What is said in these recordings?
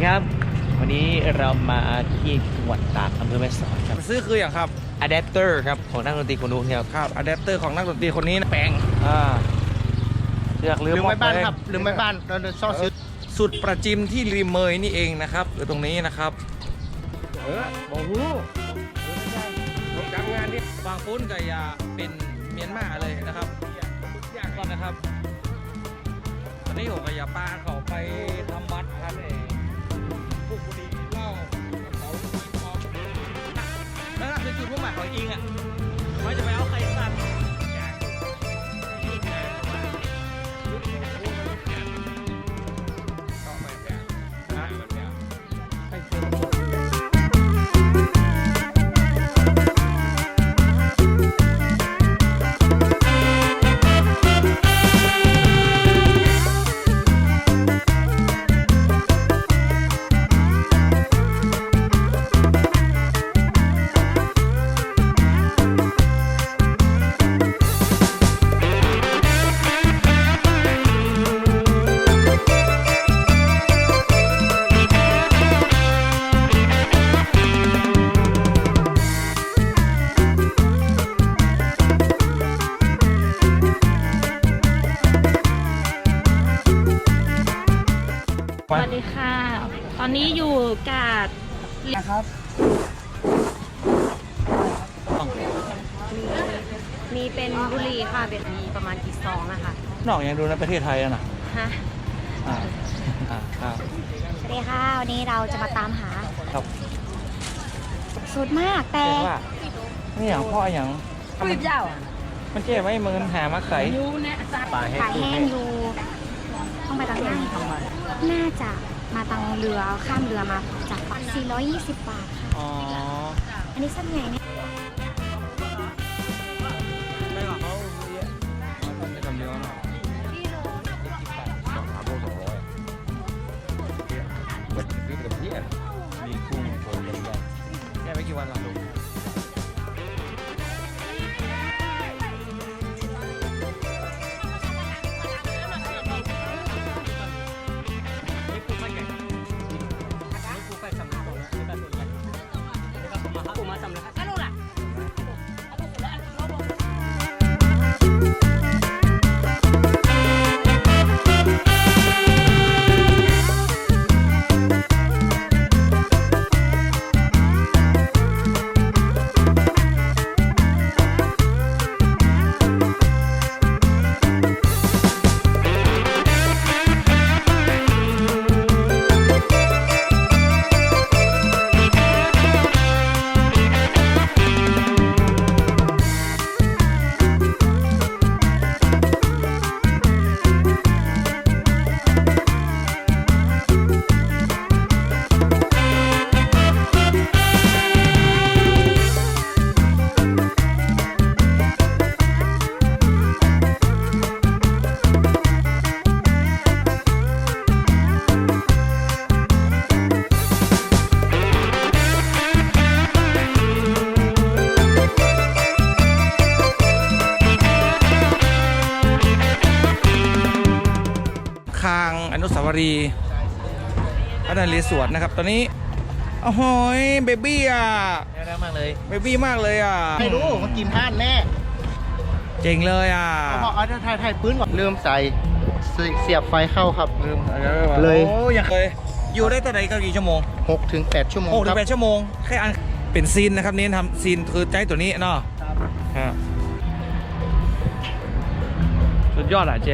วัสดีครับ วันนี้เรามาที่จังหวัดตากอำเภอแม่สอดครับซื้อคืออย่างครับอะแดปเตอร์ครับของนักดนตรีคนนู้นครับครับอะแดปเตอร์ของนักดนตรีคนนี้นะแปลงอ่าเลือกลืมลืมไว้บ้านครับหมดเลยลืมไว้บ้านเราซ่อซื้อสุดประจิมที่ริมเมยนี่เองนะครับอยู่ตรงนี้นะครับเออบอกฮู้จำงานที่บางปุ้นกับยาเป็นเมียนมาเลยนะครับอยากก่อนนะครับตอนนี้ผมกับยาป้าเขาไปทำวัดครับ เองพวกบุรีเหล้าเขาพอนั่นน่ะคือจุดมุ่งหมายของอิงอะว่าจะไปเอาใคร สั่นสวัสดีค่ะ ตอนนี้อยู่กาดนะครับมีเป็นบุหรี่ค่ะเป็นมีประมาณกี่ซองนะคะนอกยังดูในประเทศไทยอะนะฮะอ่าอ่าครับสวัสดีค่ะ วันนี้เราจะมาตามหาครับสุดมากแต่เรียกว่านี่อย่างพ่ออย่างคุยเจ้ามันเจ๊ไว้มือหามาใส่ยูเนี่ยจ้าปลาแห้งขายแห้งอยู่ ต้องไปทางไหนน่าจะมาทางเรือข้ามเรือมาจากฝั่ง420 บาทค่ะ อ๋อ อันนี้สั้นใหญ่เนี่ย วรีย์พระนเรศวรนะครับ ตอนนี้โอ้โหยเบบี้อะน่ารักมากเลยเบบี้มากเลยอะไม่รู้มันกินท่านแน่เจ๋งเลยอะเขาบอกเอาถ่ายถ่ายปืนก่อนลืมใส่เสียบไฟเข้าครับลืมเลยโอ้ยังเคยอยู่ได้แต่ไหนก็กี่ชั่วโมง6ถึง8ชั่วโมงหกถึครังบแปดชั่วโมงแค่อันเป็นซีนนะครับเน้นทำซีนคือใจตัวนี้เนาะครับสุดยอดอะเจ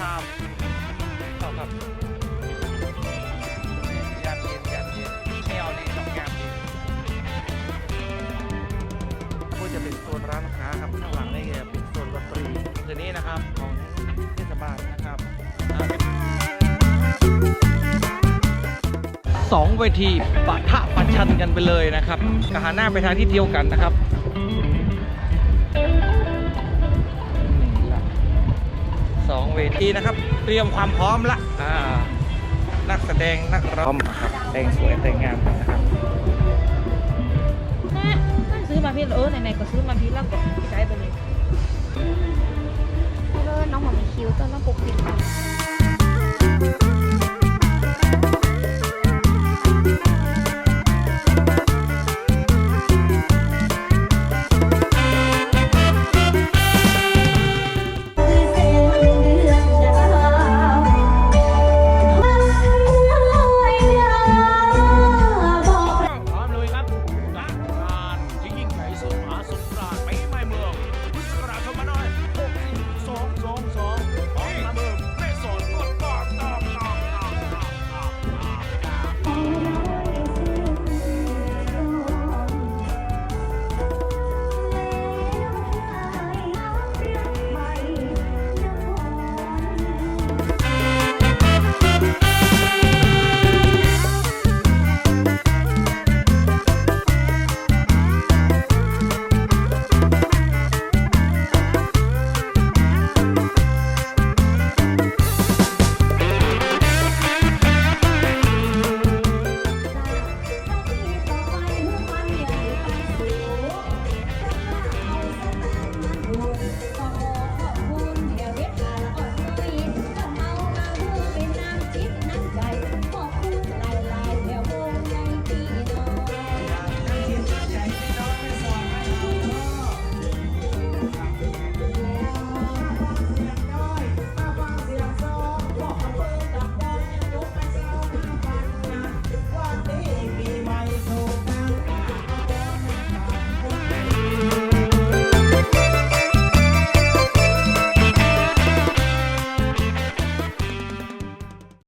ข้ามเท่ากับยามเย็นยามเย็นไม่เอาเลยต้องยามดีเนก็จะเป็นโซนร้านค้าครับข้างหลังนี่เป็นโซนดนตรีตัวนี้นะครับของเทศบาลนะครับสองเวทีปะทะประชันกันไปเลยนะครับกหาหน้าไปทางที่เที่ยวกันนะครับ ทีนะครับ เตรียมความพร้อมละอ่านักแสดงนักร้องนะครับแต่งสวยแต่งงามกันนะครับแม่ซื้อมาพี่เออไหนๆก็ซื้อมาพี่แล้วก็ใช้ไปเลยเออน้องหมอมีคิ้วต้นน้องปกปิด